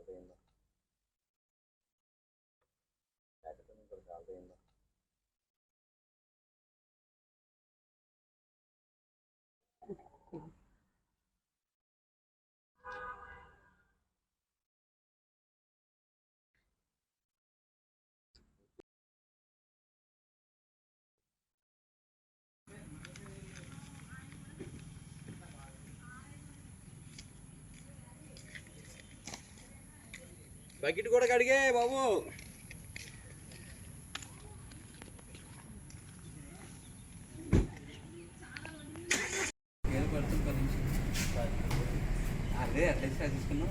ਕਰਦਾ ਇਹਨਾਂ ਐਡ ਤੋਂ ਕਰਦਾ ਇਹਨਾਂ బకెట్ కూడా కడిగే బాబు. అదే అట్లయితే తీసుకున్నాం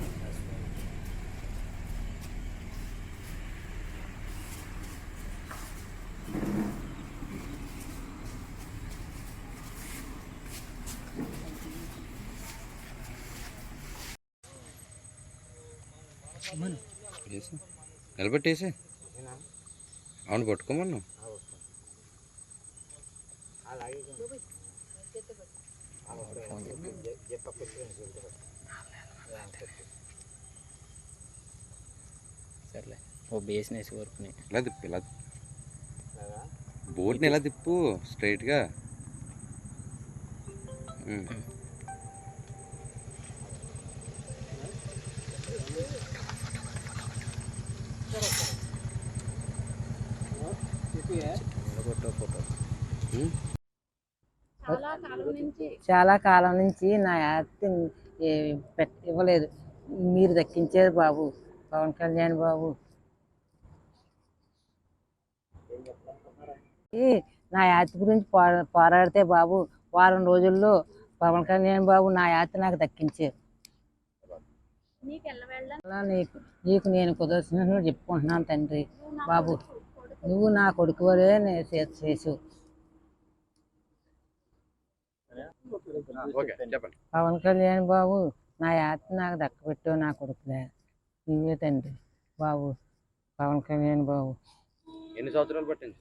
వేసి నిలబెట్టేసి. అవును పట్టుకోమన్నావు. సర్లే. ఓ వరకుని ఇలా తిప్పు ఇలా తిప్పు. బోట్ని ఎలా తిప్పు? స్ట్రైట్గా. చాలా కాలం నుంచి నా యాత్ర ఇవ్వలేదు. మీరు దక్కించారు బాబు. పవన్ కళ్యాణ్ బాబు. నా యాత్ర గురించి పోరా పోరాడితే బాబు వారం రోజుల్లో పవన్ కళ్యాణ్ బాబు నా యాత్ర నాకు దక్కించారు. నీకు నేను కుదర్శనను చెప్పుకుంటున్నాను తండ్రి. బాబు నువ్వు నా కొడుకు వరే నేను చేసావు ఓకే చెప్పండి. పవన్ కళ్యాణ్ బాబు నా యాత్ర నాకు దక్కబెట్టు నా కొడుకులే. నీవే తండ్రి బాబు పవన్ కళ్యాణ్ బాబు. ఎన్ని సంవత్సరాలు పట్టింది?